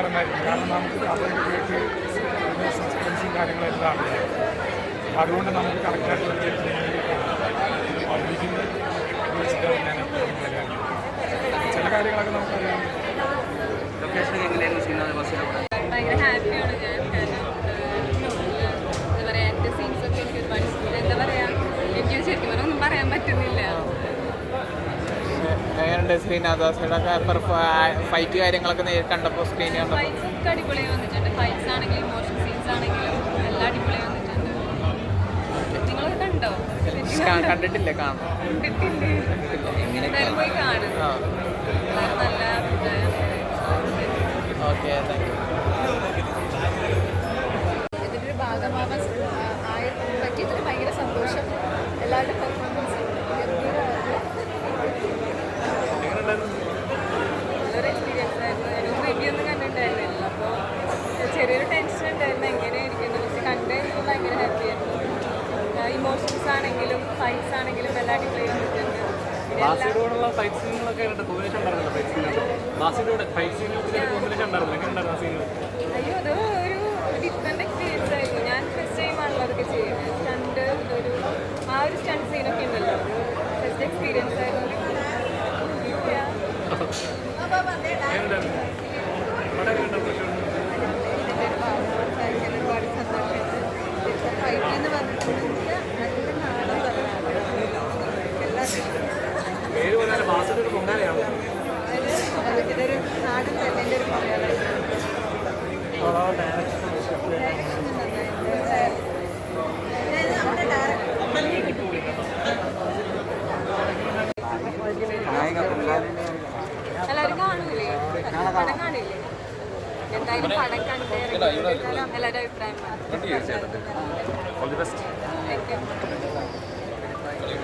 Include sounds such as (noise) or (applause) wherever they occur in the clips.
പറയുന്നതായിരിക്കും കാരണം നമുക്ക് ഇതിന്റെ സസ്പെൻസും കാര്യങ്ങളെല്ലാം അറിയാം അതുകൊണ്ട് നമുക്ക് കറക്റ്റായിട്ട് എങ്ങനെയുണ്ട് ശ്രീനാഥാസിയുടെ ഫൈറ്റ് കാര്യങ്ങളൊക്കെ നേരിട്ട് കണ്ടപ്പോൾ സ്ക്രീനിൽ കണ്ടപ്പോൾ ഫൈറ്റ്സ് വന്നിട്ടുണ്ട്. ഫൈറ്റ്സ് ആണെങ്കിലും ഇമോഷൻ സീൻസ് ആണെങ്കിലും എല്ലാം വന്നിട്ടുണ്ട്. കണ്ടോ? കണ്ടിട്ടില്ല? കാണാം. പോയി ആ. നല്ല ഓക്കെ താങ്ക് യു ഇതിന്റെ ഒരു ഭാഗമാവാൻ ആയ പറ്റിയതിൽ ഭയങ്കര സന്തോഷം. എല്ലാവരുടെ പെർഫോമൻസ് ഇമോഷൻസ് ആണെങ്കിലും ഫൈറ്റ്സ് ആണെങ്കിലും എല്ലാം അടിപൊളി ചെയ്തിട്ടുണ്ട് ബാസിയോടുള്ള ഫൈറ്റ് സീനുകളൊക്കെ കോമ്പിനേഷൻ ഉണ്ടായിരുന്നല്ലോ ഫൈറ്റ് സീനുകൾ ബാസിയോട് ഫൈറ്റ് സീനുകൾക്ക് കോമ്പിനേഷൻ ഉണ്ടായിരുന്നു? എങ്ങനെ ഉണ്ടായിരുന്നു സീനുകൾ അയ്യോ അത് നമ്മുടെ ഡയറക്ടർ എല്ലാവരും കാണൂലേ പടം കാണില്ലേ എന്തായാലും പടം കണ്ടേ എല്ലാവരും അഭിപ്രായം all the best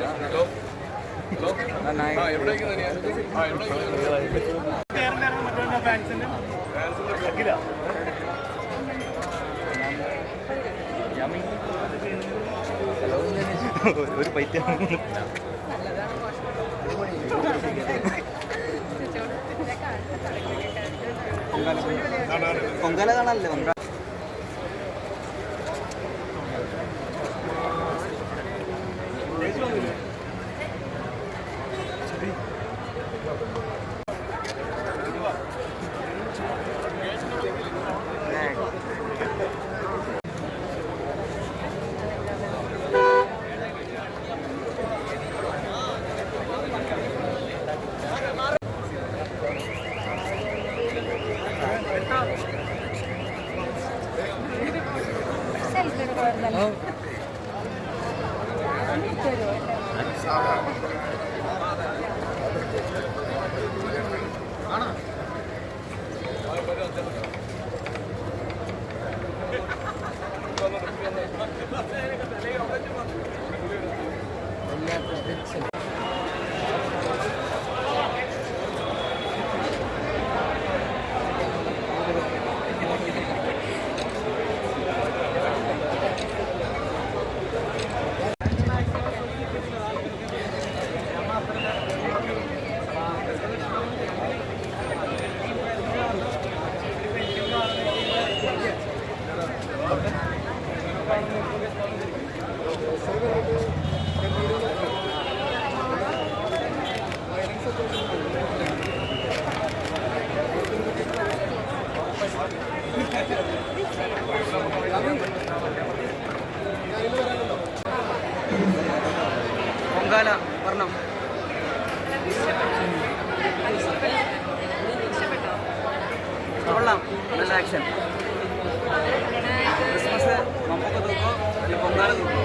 thank you ഒരു (laughs) പൈറ്റ് പൊങ്കാല കാണാനല്ലേ? പൊങ്കാല പൊങ്കാല പറഞ്ഞോ കൊള്ളാം. നല്ല ആക്ഷൻ ക്രിസ്മസ് മമ്മൊക്കെ തൂക്കോ? പൊങ്കാല തൂക്കോ?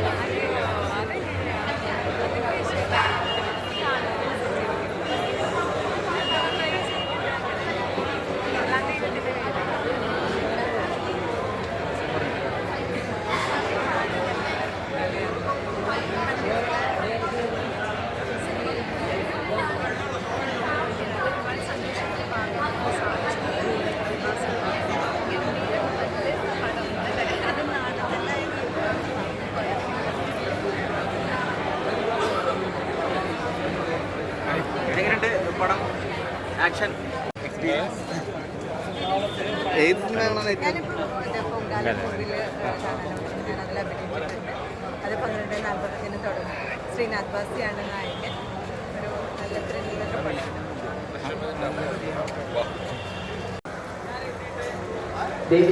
പടം ആക്ഷൻ എക്സ്പീരിയൻസ് ഏത് സിനിമയാണ് അത് പന്ത്രണ്ട് തുടങ്ങും. ശ്രീനാഥ് ബാസിയാണ് നായകൻ. ഒരു നല്ല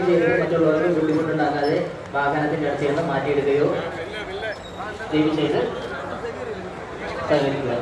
ചെയ്ത് മറ്റുള്ളവർക്ക് ബുദ്ധിമുട്ടുണ്ടാക്കാതെ വാഹനത്തിന്റെ അടുത്ത് നിന്ന് മാറ്റിയെടുക്കുകയോ ദയവ് ചെയ്ത് സഹകരിക്കുക.